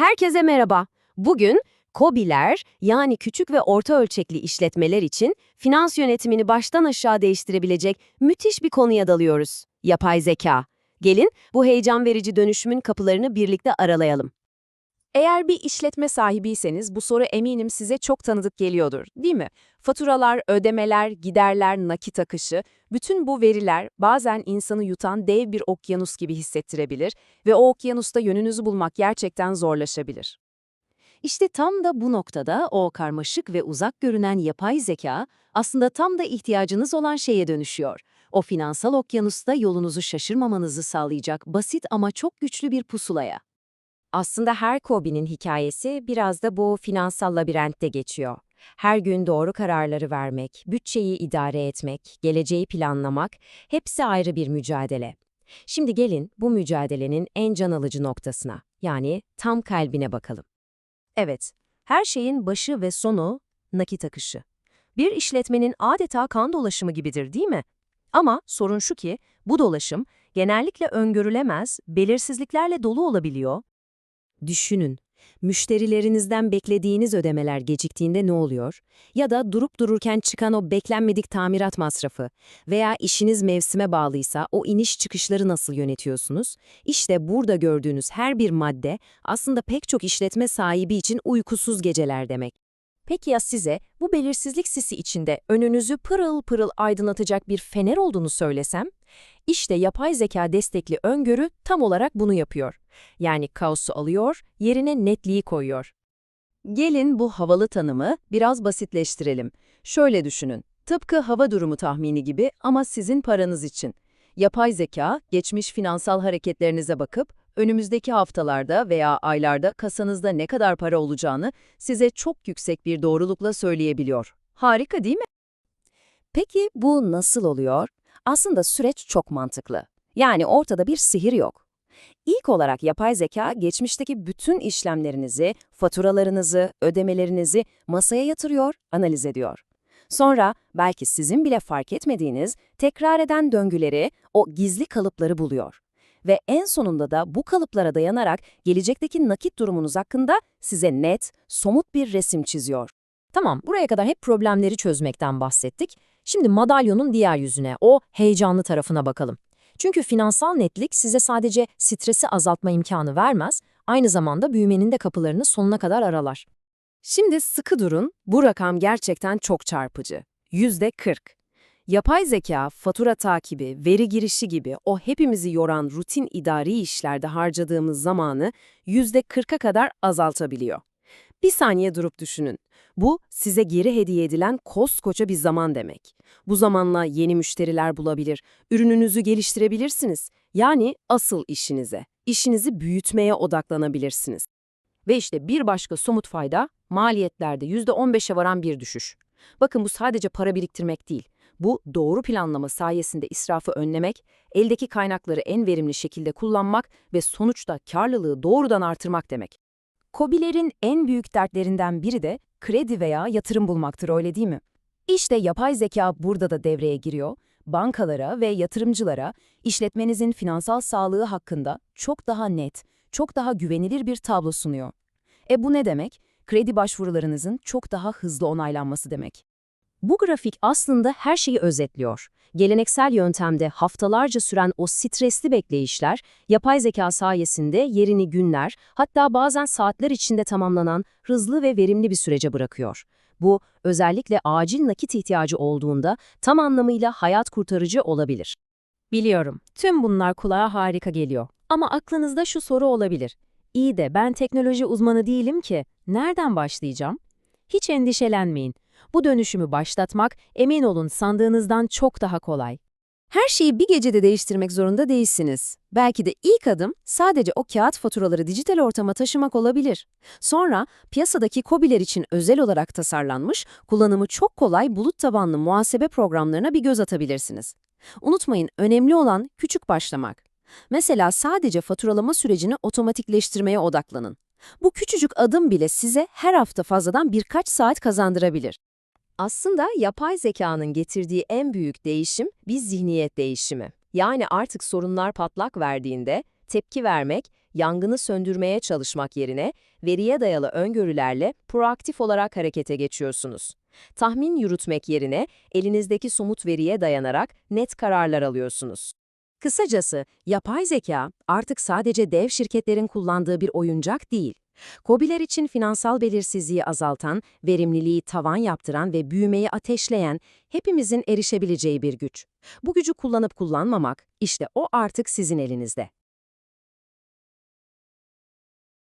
Herkese merhaba. Bugün KOBİ'ler yani küçük ve orta ölçekli işletmeler için finans yönetimini baştan aşağı değiştirebilecek müthiş bir konuya dalıyoruz. Yapay zeka. Gelin bu heyecan verici dönüşümün kapılarını birlikte aralayalım. Eğer bir işletme sahibiyseniz bu soru eminim size çok tanıdık geliyordur, değil mi? Faturalar, ödemeler, giderler, nakit akışı, bütün bu veriler bazen insanı yutan dev bir okyanus gibi hissettirebilir ve o okyanusta yönünüzü bulmak gerçekten zorlaşabilir. İşte tam da bu noktada o karmaşık ve uzak görünen yapay zeka aslında tam da ihtiyacınız olan şeye dönüşüyor. O finansal okyanusta yolunuzu şaşırmamanızı sağlayacak basit ama çok güçlü bir pusulaya. Aslında her KOBİ'nin hikayesi biraz da bu finansal labirentte geçiyor. Her gün doğru kararları vermek, bütçeyi idare etmek, geleceği planlamak hepsi ayrı bir mücadele. Şimdi gelin bu mücadelenin en can alıcı noktasına, yani tam kalbine bakalım. Evet, her şeyin başı ve sonu nakit akışı. Bir işletmenin adeta kan dolaşımı gibidir değil mi? Ama sorun şu ki bu dolaşım genellikle öngörülemez, belirsizliklerle dolu olabiliyor Düşünün, müşterilerinizden beklediğiniz ödemeler geciktiğinde ne oluyor? Ya da durup dururken çıkan o beklenmedik tamirat masrafı veya işiniz mevsime bağlıysa o iniş çıkışları nasıl yönetiyorsunuz? İşte burada gördüğünüz her bir madde aslında pek çok işletme sahibi için uykusuz geceler demek. Peki ya size bu belirsizlik sisi içinde önünüzü pırıl pırıl aydınlatacak bir fener olduğunu söylesem? İşte yapay zeka destekli öngörü tam olarak bunu yapıyor. Yani kaosu alıyor, yerine netliği koyuyor. Gelin bu havalı tanımı biraz basitleştirelim. Şöyle düşünün, tıpkı hava durumu tahmini gibi ama sizin paranız için. Yapay zeka, geçmiş finansal hareketlerinize bakıp, önümüzdeki haftalarda veya aylarda kasanızda ne kadar para olacağını size çok yüksek bir doğrulukla söyleyebiliyor. Harika değil mi? Peki bu nasıl oluyor? Aslında süreç çok mantıklı. Yani ortada bir sihir yok. İlk olarak yapay zeka geçmişteki bütün işlemlerinizi, faturalarınızı, ödemelerinizi masaya yatırıyor, analiz ediyor. Sonra belki sizin bile fark etmediğiniz tekrar eden döngüleri, o gizli kalıpları buluyor. Ve en sonunda da bu kalıplara dayanarak gelecekteki nakit durumunuz hakkında size net, somut bir resim çiziyor. Tamam, buraya kadar hep problemleri çözmekten bahsettik. Şimdi madalyonun diğer yüzüne, o heyecanlı tarafına bakalım. Çünkü finansal netlik size sadece stresi azaltma imkanı vermez, aynı zamanda büyümenin de kapılarını sonuna kadar aralar. Şimdi sıkı durun, bu rakam gerçekten çok çarpıcı. Yüzde 40. Yapay zeka, fatura takibi, veri girişi gibi o hepimizi yoran rutin idari işlerde harcadığımız zamanı yüzde 40'a kadar azaltabiliyor. Bir saniye durup düşünün. Bu size geri hediye edilen koskoca bir zaman demek. Bu zamanla yeni müşteriler bulabilir, ürününüzü geliştirebilirsiniz. Yani asıl işinize, işinizi büyütmeye odaklanabilirsiniz. Ve işte bir başka somut fayda, maliyetlerde %15'e varan bir düşüş. Bakın bu sadece para biriktirmek değil. Bu doğru planlama sayesinde israfı önlemek, eldeki kaynakları en verimli şekilde kullanmak ve sonuçta karlılığı doğrudan artırmak demek. KOBİ'lerin en büyük dertlerinden biri de kredi veya yatırım bulmaktır öyle değil mi? İşte yapay zeka burada da devreye giriyor. Bankalara ve yatırımcılara işletmenizin finansal sağlığı hakkında çok daha net, çok daha güvenilir bir tablo sunuyor. E bu ne demek? Kredi başvurularınızın çok daha hızlı onaylanması demek. Bu grafik aslında her şeyi özetliyor. Geleneksel yöntemde haftalarca süren o stresli bekleyişler, yapay zeka sayesinde yerini günler, hatta bazen saatler içinde tamamlanan hızlı ve verimli bir sürece bırakıyor. Bu, özellikle acil nakit ihtiyacı olduğunda tam anlamıyla hayat kurtarıcı olabilir. Biliyorum, tüm bunlar kulağa harika geliyor. Ama aklınızda şu soru olabilir. İyi de ben teknoloji uzmanı değilim ki, nereden başlayacağım? Hiç endişelenmeyin. Bu dönüşümü başlatmak, emin olun sandığınızdan çok daha kolay. Her şeyi bir gecede değiştirmek zorunda değilsiniz. Belki de ilk adım sadece o kağıt faturaları dijital ortama taşımak olabilir. Sonra piyasadaki KOBİ'ler için özel olarak tasarlanmış, kullanımı çok kolay bulut tabanlı muhasebe programlarına bir göz atabilirsiniz. Unutmayın, önemli olan küçük başlamak. Mesela sadece faturalama sürecini otomatikleştirmeye odaklanın. Bu küçücük adım bile size her hafta fazladan birkaç saat kazandırabilir. Aslında yapay zekanın getirdiği en büyük değişim bir zihniyet değişimi. Yani artık sorunlar patlak verdiğinde tepki vermek, yangını söndürmeye çalışmak yerine veriye dayalı öngörülerle proaktif olarak harekete geçiyorsunuz. Tahmin yürütmek yerine elinizdeki somut veriye dayanarak net kararlar alıyorsunuz. Kısacası, yapay zeka artık sadece dev şirketlerin kullandığı bir oyuncak değil. KOBİ'ler için finansal belirsizliği azaltan, verimliliği tavan yaptıran ve büyümeyi ateşleyen, hepimizin erişebileceği bir güç. Bu gücü kullanıp kullanmamak, işte o artık sizin elinizde.